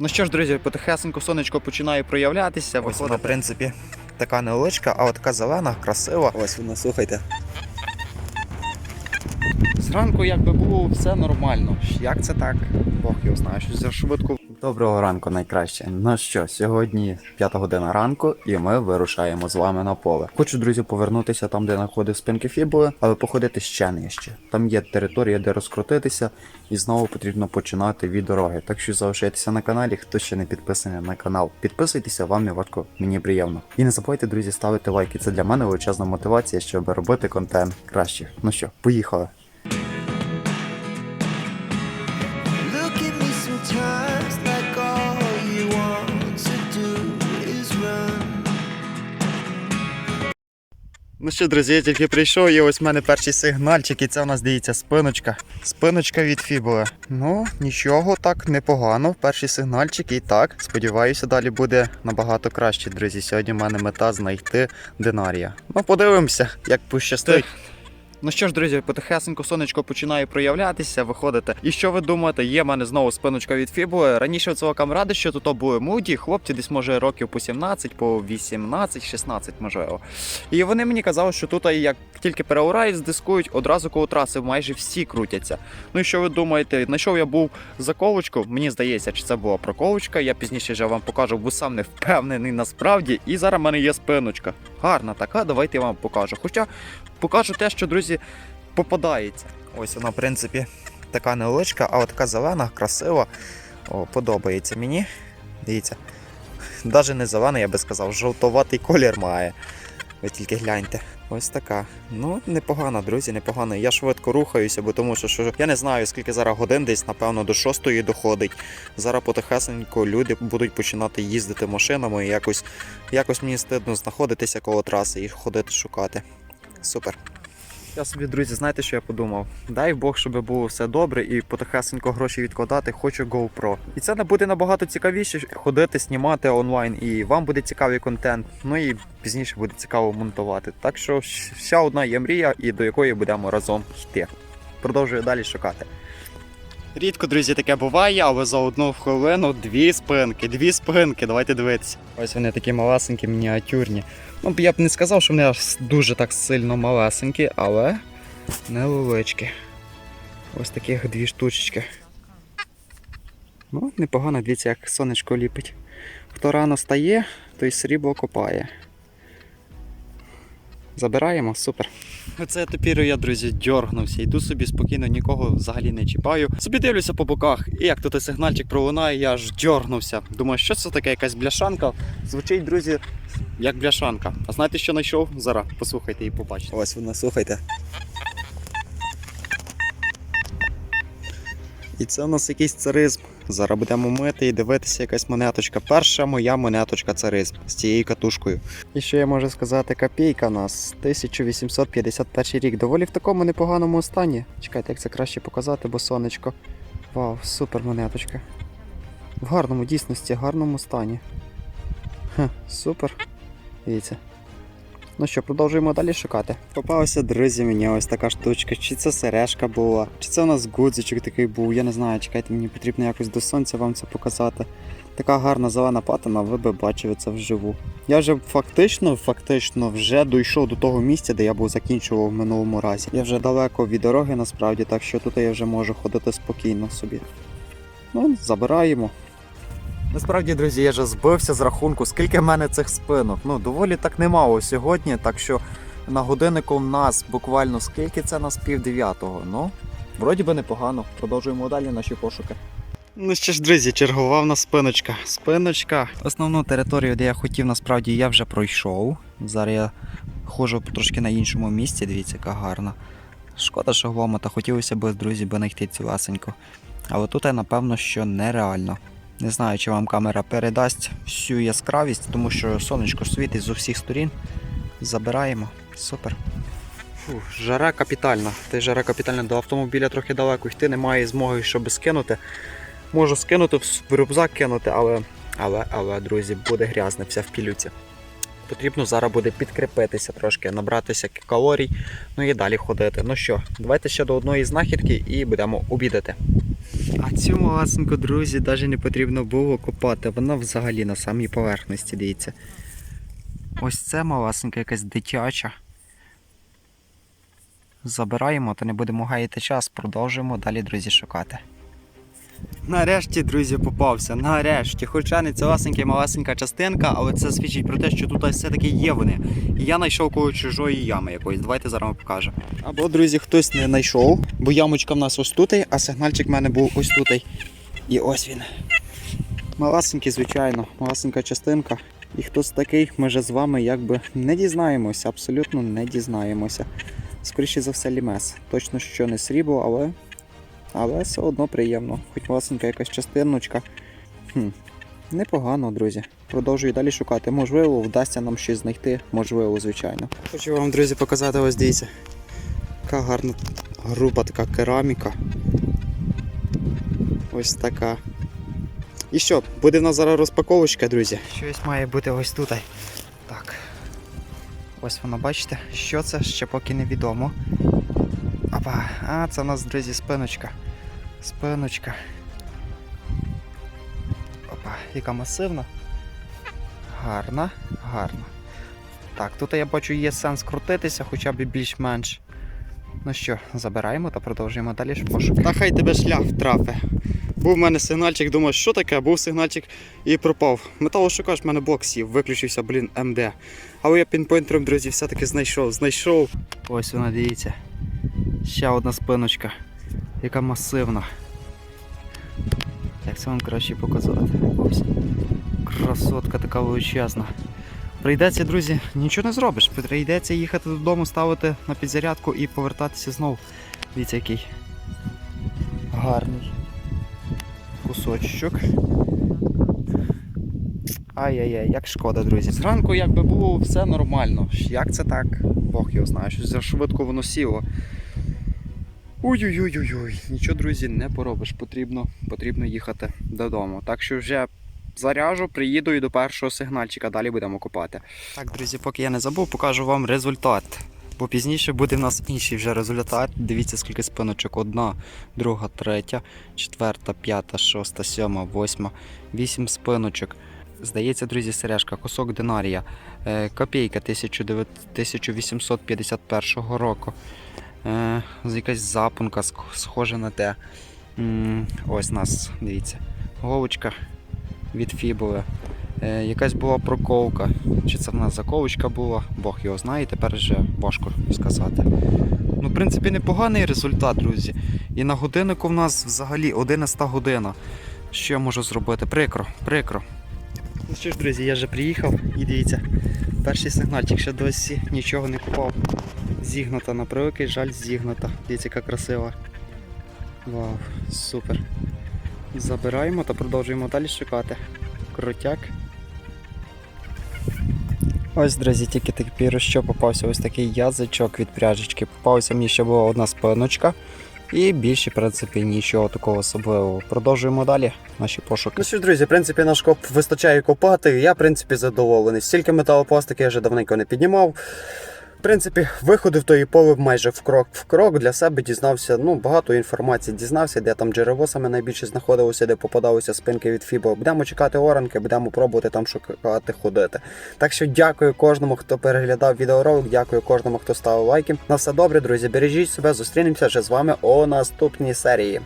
Ну що ж, друзі, потихесенько сонечко починає проявлятися. Ось вона, в принципі, така невеличка, а от така зелена, красива. Ось вона, слухайте. зранку, якби було все нормально. Як це так? Бог його знає, щось за швидко. Доброго ранку, найкраще. Ну що, сьогодні п'ята година ранку, і ми вирушаємо з вами на поле. Хочу, друзі, повернутися там, де знаходив спинки фібули, але походити ще нижче. Там є територія, де розкрутитися, і знову потрібно починати від дороги. Так що залишайтеся на каналі, хто ще не підписаний на канал. Підписуйтеся, вам не важко, мені приємно. І не забувайте, друзі, ставити лайки. Це для мене величезна мотивація, щоб робити контент краще. Ну що, поїхали. Ну що, друзі, я тільки прийшов, і ось в мене перший сигнальчик, і це у нас дивіться спиночка. Спиночка від фібули. Ну, нічого, так непогано. Перший сигнальчик і так. Сподіваюся, далі буде набагато краще, друзі. Сьогодні в мене мета знайти динарія. Ну, подивимося, як пощастить. Ну що ж, друзі, потихесенько сонечко починає проявлятися, виходити. І що ви думаєте, є в мене знову спиночка від фібули. Раніше цього камради, що тут були муді, хлопці десь може років по 17, по 18, 16, можливо. І вони мені казали, що тут, як тільки переурають, здискують, одразу коло траси майже всі крутяться. Ну і що ви думаєте, знайшов я був заковочку, мені здається, чи це була проковочка. Я пізніше вже вам покажу, бо сам не впевнений насправді. І зараз в мене є спиночка. Гарна така, давайте я вам покажу. Хоча покажу те, що, друзі, попадається. Ось вона, в принципі, така невеличка, а така зелена, красива. О, подобається мені. Дивіться. Навіть не зелена, я би сказав, жовтоватий колір має. Ви тільки гляньте. Ось така. Ну, непогано, друзі, непогано. Я швидко рухаюся, бо тому що, що я не знаю, скільки зараз годин, десь, напевно, до шостої доходить. Зараз потихесенько люди будуть починати їздити машинами і якось, якось мені стидно знаходитися коло траси і ходити шукати. Супер. Я собі, друзі, знаєте, що я подумав? Дай Бог, щоб було все добре і потихесенько гроші відкладати, хочу GoPro. І це не буде набагато цікавіше ходити, знімати онлайн, і вам буде цікавий контент. Ну і пізніше буде цікаво монтувати. Так що вся одна є мрія, і до якої будемо разом йти. Продовжую далі шукати. Рідко, друзі, таке буває, але за одну хвилину дві спинки, дві спинки. Давайте дивитися. Ось вони такі малесенькі, мініатюрні. Ну, я б не сказав, що вони аж дуже так сильно малесенькі, але невеличкі. Ось таких дві штучечки. Ну, непогано, дивіться, як сонечко ліпить. Хто рано стає, той срібло копає. Забираємо, супер. Оце тепер я, друзі, дьоргнувся. Йду собі спокійно, нікого взагалі не чіпаю. Собі дивлюся по боках, і як тут сигнальчик пролунає, я аж дьоргнувся. Думаю, що це таке, якась бляшанка. Звучить, друзі, як бляшанка. А знаєте, що знайшов? Зараз послухайте і побачите. Ось вона, слухайте. І це у нас якийсь царизм. Зараз будемо мити і дивитися якась монеточка. Перша моя монеточка царизм з цією катушкою. І що я можу сказати, копійка нас 1851 рік. Доволі в такому непоганому стані. Чекайте, як це краще показати, бо сонечко. Вау, супер монеточка. В гарному дійсності, гарному стані. Хе, супер. Дивіться. Ну що, продовжуємо далі шукати. Попалася, друзі, мені ось така штучка. Чи це сережка була, чи це у нас гудзичок такий був, я не знаю, чекайте, мені потрібно якось до сонця вам це показати. Така гарна зелена патина, ви би бачили це вживу. Я вже фактично, фактично вже дійшов до того місця, де я був закінчував в минулому разі. Я вже далеко від дороги насправді, так що тут я вже можу ходити спокійно собі. Ну, забираємо. Насправді, друзі, я вже збився з рахунку, скільки в мене цих спинок. Ну, доволі так немало сьогодні, так що на годиннику в нас буквально скільки це нас пів дев'ятого. Ну, вроді би непогано. Продовжуємо далі наші пошуки. Ну що ж, друзі, чергова в нас спиночка. Спиночка. Основну територію, де я хотів, насправді я вже пройшов. Зараз я ходжу трошки на іншому місці, дивіться, яка гарна. Шкода, що гломота, хотілося б, друзі, би знайти цілесенько. Але тут, я, напевно, що нереально. Не знаю, чи вам камера передасть всю яскравість, тому що сонечко світить з усіх сторін. Забираємо. Супер. Фу, жара капітальна. Та жара капітальна до автомобіля трохи далеко йти, немає змоги, щоб скинути. Можу скинути в рюкзак кинути, але, але, але, друзі, буде грязне, все в пілюці. Потрібно зараз буде підкріпитися трошки, набратися калорій, ну і далі ходити. Ну що, давайте ще до одної знахідки і будемо обідати. А цю маласеньку, друзі, навіть не потрібно було копати. Вона взагалі на самій поверхності, дивіться. Ось це маласенька якась дитяча. Забираємо, то не будемо гаяти час, продовжуємо далі, друзі, шукати. Нарешті, друзі, попався. Нарешті. Хоча не ціласенька і малесенька частинка, але це свідчить про те, що тут все-таки є вони. І я знайшов коло чужої ями якоїсь. Давайте зараз покажу. Або, друзі, хтось не знайшов, бо ямочка в нас ось тут, а сигнальчик в мене був ось тут. І ось він. Малесенький, звичайно, малесенька частинка. І хтось такий, ми же з вами якби не дізнаємося, абсолютно не дізнаємося. Скоріше за все, лімес. Точно, що не срібло, але. Але все одно приємно. Хоч малесенька якась частиночка. Хм. Непогано, друзі. Продовжую далі шукати. Можливо, вдасться нам щось знайти, можливо, звичайно. Хочу вам, друзі, показати ось дивіться. Яка гарна груба така кераміка. Ось така. І що, буде в нас зараз розпаковочка, друзі. Щось має бути ось тут. Так. Ось воно, бачите, що це ще поки невідомо. Опа, а це в нас, друзі, спиночка. Спиночка. Опа, яка масивна. Гарна, гарна. Так, тут я бачу є сенс крутитися, хоча б більш-менш. Ну що, забираємо та продовжуємо далі пошук. Та хай тебе шлях трафе. Був в мене сигнальчик, думаю, що таке, був сигнальчик і пропав. Металошукач, в мене блок сів, виключився, блін, МД. Але я пінпойнтером, друзі, все-таки знайшов, знайшов. Ось вона, дивіться. Ще одна спиночка, яка масивна. Як це вам краще показати? Ось. Красотка така величезна. Прийдеться, друзі, нічого не зробиш. Прийдеться їхати додому, ставити на підзарядку і повертатися знову. Дивіться, який гарний кусочок. Ай-яй-яй, як шкода, друзі. Зранку якби було все нормально. Як це так? Бог його знає, щось за швидко воно сіло. Ой-ой-ой-ой, нічого, друзі, не поробиш. Потрібно, потрібно їхати додому. Так що вже заряжу, приїду і до першого сигнальчика, далі будемо копати. Так, друзі, поки я не забув, покажу вам результат. Бо пізніше буде в нас інший вже результат. Дивіться, скільки спиночок. Одна, друга, третя, четверта, п'ята, шоста, сьома, восьма, вісім спиночок. Здається, друзі, сережка, кусок динарія, е, копійка 1851 року. Е, якась запонка, схожа на те. Ось нас, дивіться, головочка від фібули. Е, якась була проковка. Чи це в нас заковочка була, Бог його знає, тепер вже важко сказати. Ну, в принципі, непоганий результат, друзі. І на годиннику в нас взагалі 11 година. Що я можу зробити? Прикро, прикро. Ну що ж, друзі, я вже приїхав і дивіться, перший сигнальчик ще досі нічого не купав. Зігнута на превеликий жаль, зігнута. Дивіться, яка красива. Вау, супер. Забираємо та продовжуємо далі шукати. Крутяк. Ось, друзі, тільки тепер що попався ось такий язичок від пряжечки. Попався мені ще була одна спиночка. І більше, в принципі, нічого такого особливого. Продовжуємо далі наші пошуки. Ну що друзі, в принципі, наш коп вистачає копати. Я, в принципі, задоволений. Стільки металопластики я вже давненько не піднімав. В принципі, виходив тої поле майже в крок в крок для себе дізнався. Ну, багато інформації дізнався, де там джерело саме найбільше знаходилося, де попадалися спинки від Фібо. Будемо чекати оранки, будемо пробувати там шукати ходити. Так що дякую кожному, хто переглядав відеоролик, дякую кожному, хто ставив лайки. На все добре, друзі. Бережіть себе, зустрінемося вже з вами у наступній серії.